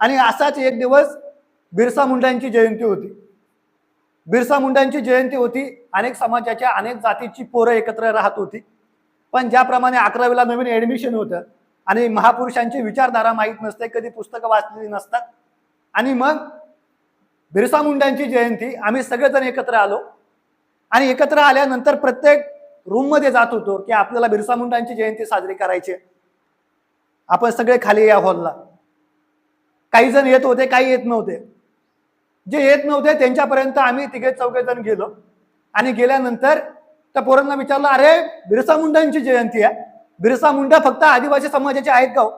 आणि असाच एक दिवस बिरसा मुंडांची जयंती होती. बिरसा मुंडांची जयंती होती अनेक समाजाच्या अनेक जातीची पोरं एकत्र राहत होती. पण ज्याप्रमाणे अकरावीला नवीन ॲडमिशन होतं आणि महापुरुषांची विचारधारा माहीत नसते कधी पुस्तकं वाचलेली नसतात. आणि मग बिरसा मुंडांची जयंती आम्ही सगळेजण एकत्र आलो. आणि एकत्र आल्यानंतर प्रत्येक रूममध्ये जात होतो की आपल्याला बिरसा मुंडांची जयंती साजरी करायची आहे. आपण सगळे खाली या हॉलला काही जण येत होते काही येत नव्हते. जे येत नव्हते त्यांच्यापर्यंत आम्ही तिघे चौघे जण गेलो. आणि गेल्यानंतर त्या पोरांना विचारलं अरे बिरसा मुंडांची जयंती आहे. बिरसा मुंडा फक्त आदिवासी समाजाचे आहेत का हो?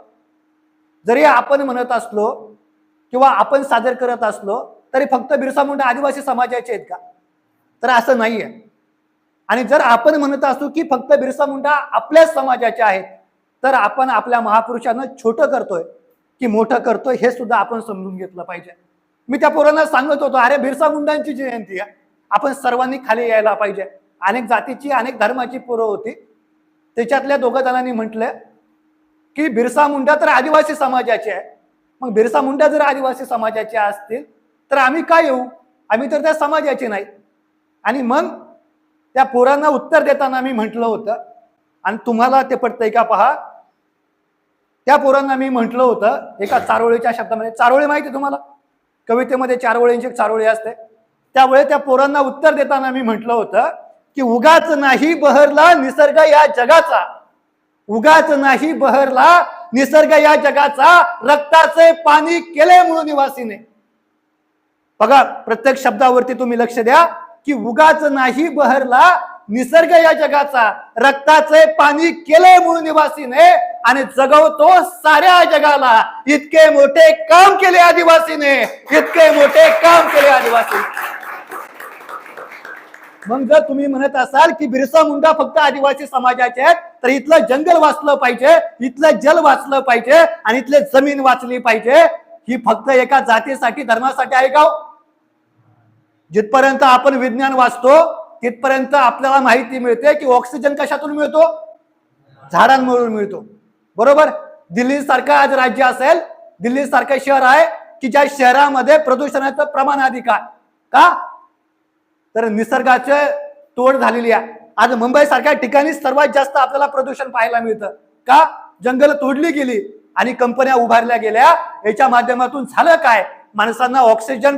जरी आपण म्हणत असलो किंवा आपण सादर करत असलो तरी फक्त बिरसा मुंडा आदिवासी समाजाचे आहेत का? तर असं नाही आहे आणि जर आपण म्हणत असू की फक्त बिरसा मुंडा आपल्याच समाजाचे आहेत तर आपण आपल्या महापुरुषांना छोटं करतोय. की मोठं करतोय हे सुद्धा आपण समजून घेतलं पाहिजे. मी त्या पोरांना सांगत होतो अरे बिरसा मुंडांची जयंती आहे. आपण सर्वांनी खाली यायला पाहिजे. अनेक जातीची अनेक धर्माची पोरं होती. त्याच्यातल्या दोघा जणांनी म्हटलं की बिरसा मुंडा तर आदिवासी समाजाचे आहे. मग बिरसा मुंडा जर आदिवासी समाजाचे असतील तर आम्ही काय येऊ? आम्ही तर त्या समाजाचे नाही. आणि मग त्या पोरांना उत्तर देताना मी म्हटलं होतं आणि तुम्हाला ते पटतंय का पहा? त्या पोरांना मी म्हटलं होतं एका चारोळीच्या शब्दामध्ये चारोळी माहिती आहे तुम्हाला? कवितेमध्ये चारोळींची चारोळी असते. त्यामुळे त्या पोरांना उत्तर देताना मी म्हटलं होतं की उगाच नाही बहरला निसर्ग या जगाचा. उगाच नाही बहरला निसर्ग या जगाचा. रक्ताचे पाणी केले म्हणून निवासीने. बघा प्रत्येक शब्दावरती तुम्ही लक्ष द्या की उगाच नाही बहरला निसर्ग या जगाचा. रक्ताचे पाणी केले म्हणून निवासीने. आणि जगवतो साऱ्या जगाला. इतके मोठे काम केले आदिवासीने. इतके मोठे काम केले आदिवासीने. मग जर तुम्ही म्हणत असाल की बिरसा मुंडा फक्त आदिवासी समाजाचे आहेत तर इथलं जंगल वाचलं पाहिजे इथलं जल वाचलं पाहिजे आणि इथले जमीन वाचली पाहिजे. ही फक्त एका जातीसाठी धर्मासाठी आहे का हो? जिथपर्यंत आपण विज्ञान वाचतो तिथपर्यंत आपल्याला माहिती मिळते की ऑक्सिजन कशातून मिळतो? झाडांमधून मिळतो. बरोबर? दिल्ली सारखं आज राज्य असेल दिल्ली सारखं शहर आहे की ज्या शहरामध्ये प्रदूषणाचं प्रमाण अधिक आहे. का? तर निसर्गाचे तोड झालेली आहे. आज मुंबई सारख्या ठिकाणी सर्वात जास्त आपल्याला प्रदूषण पाहायला मिळतं. का? जंगल तोडली गेली आणि कंपन्या उभारल्या गेल्या. याच्या माध्यमातून झालं काय? माणसांना ऑक्सिजन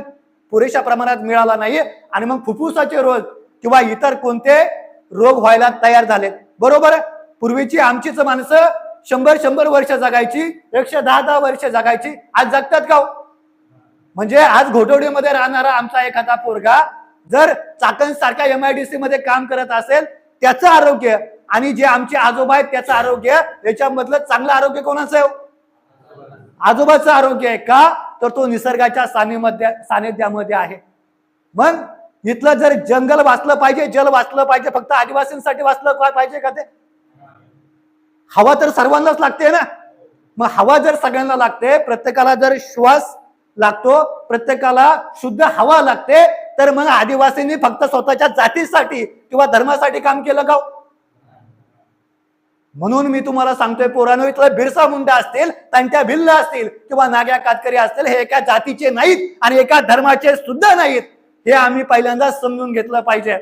पुरेशा प्रमाणात मिळाला नाही आणि मग फुफ्फुसाचे रोग किंवा इतर कोणते रोग व्हायला तयार झालेत. बरोबर? पूर्वीची आमचीच माणसं शंभर शंभर वर्ष जगायची एकशे दहा दहा वर्ष जगायची. आज जगतात का हो? म्हणजे आज घोटवडीमध्ये राहणारा आमचा एखादा पोरगा जर चाकण सारख्या एमआयडीसी मध्ये काम करत असेल त्याचं आरोग्य आणि जे आमचे आजोबा आहेत त्याचं आरोग्य याच्यामधलं चांगलं आरोग्य कोणाचं आहे हो? आजोबाचं आरोग्य आहे का? तर तो निसर्गाच्या सानिध्या सानिध्यामध्ये आहे. मग इथलं जर जंगल वाचलं पाहिजे जल वाचलं पाहिजे फक्त आदिवासींसाठी वाचलं पाहिजे का ते? हवा तर सर्वांनाच लागते ना? मग हवा जर सगळ्यांना लागते प्रत्येकाला जर श्वास लागतो प्रत्येकाला शुद्ध हवा लागते तर मग आदिवासींनी फक्त स्वतःच्या जातीसाठी किंवा धर्मासाठी काम केलं का हो? म्हणून मी तुम्हाला सांगतोय पोरानो इथलं बिरसा मुंडा असतील त्यांच्या भिल्ल असतील किंवा नाग्या कातकरी असतील हे एका जातीचे नाहीत आणि एका धर्माचे सुद्धा नाहीत. हे आम्ही पहिल्यांदा समजून घेतलं पाहिजे.